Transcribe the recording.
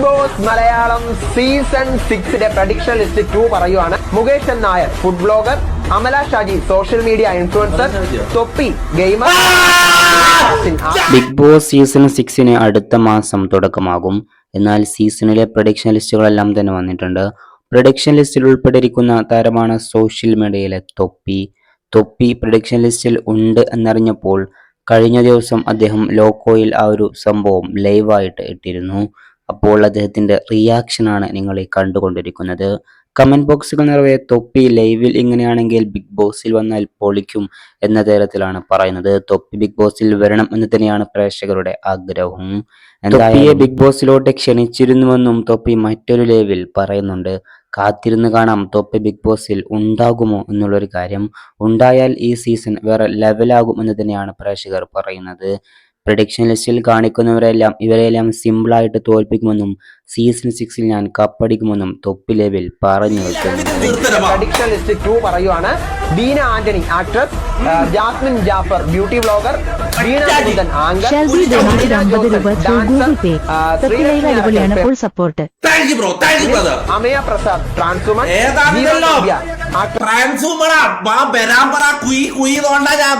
Big Boss Malayalam season സിക്സിന്റെ prediction list two പറയുവാണ്. മുകേഷൻ Nair food blogger Amala Shaji social media influencer Thoppi gamer Big Boss season സിക്സിന് അടുത്ത മാസം തുടക്കമാകും. എന്നാൽ സീസണിലെ പ്രഡിക്ഷൻ ലിസ്റ്റുകളെല്ലാം തന്നെ വന്നിട്ടുണ്ട്. പ്രഡിക്ഷൻ ലിസ്റ്റിൽ ഉൾപ്പെട്ടിരിക്കുന്ന താരമാണ് സോഷ്യൽ മീഡിയയിലെ തൊപ്പി. തൊപ്പി പ്രഡിക്ഷൻ ലിസ്റ്റിൽ ഉണ്ട് എന്നറിഞ്ഞപ്പോൾ കഴിഞ്ഞ ദിവസം അദ്ദേഹം ലോക്കോയിൽ ആ ഒരു സംഭവം ലൈവായിട്ട് ഇട്ടിരുന്നു. അപ്പോൾ അദ്ദേഹത്തിന്റെ റിയാക്ഷനാണ് നിങ്ങൾ ഈ കണ്ടുകൊണ്ടിരിക്കുന്നത്. കമന്റ് ബോക്സുകൾ നിറവേ തൊപ്പി ലൈവിൽ ഇങ്ങനെയാണെങ്കിൽ ബിഗ് ബോസിൽ വന്നാൽ പൊളിക്കും എന്ന തരത്തിലാണ് പറയുന്നത്. തൊപ്പി ബിഗ് ബോസിൽ വരണം എന്ന് തന്നെയാണ് പ്രേക്ഷകരുടെ ആഗ്രഹവും തൊപ്പിയെ ബിഗ് ബോസിലോട്ട് ക്ഷണിച്ചിരുന്നുവെന്നും തൊപ്പി മറ്റൊരു ലൈവിൽ പറയുന്നുണ്ട്. കാത്തിരുന്ന് കാണാം തൊപ്പി ബിഗ് ബോസിൽ ഉണ്ടാകുമോ എന്നുള്ളൊരു കാര്യം. ഉണ്ടായാൽ ഈ സീസൺ വേറെ ലെവലാകും എന്ന് തന്നെയാണ് പ്രേക്ഷകർ പറയുന്നത്. പ്രഡിക്ഷൻ ലിസ്റ്റിൽ കാണിക്കുന്നവരെല്ലാം ഇവരെല്ലാം സിമ്പിളായിട്ട് തോൽപ്പിക്കുമെന്നും സീസൺ സിക്സിൽ ഞാൻ കപ്പടിക്കുമെന്നും തൊപ്പ് ലെവൽ പറഞ്ഞു പ്രഡിക്ഷൻ ലിസ്റ്റ് ടു പറയുവാണ്. Beena Antony actress Jasmine Jaffar beauty blogger support Amaya Prasad transwoman വരാൻ കുയി കുയി തോണ്ടാ ഞാൻ.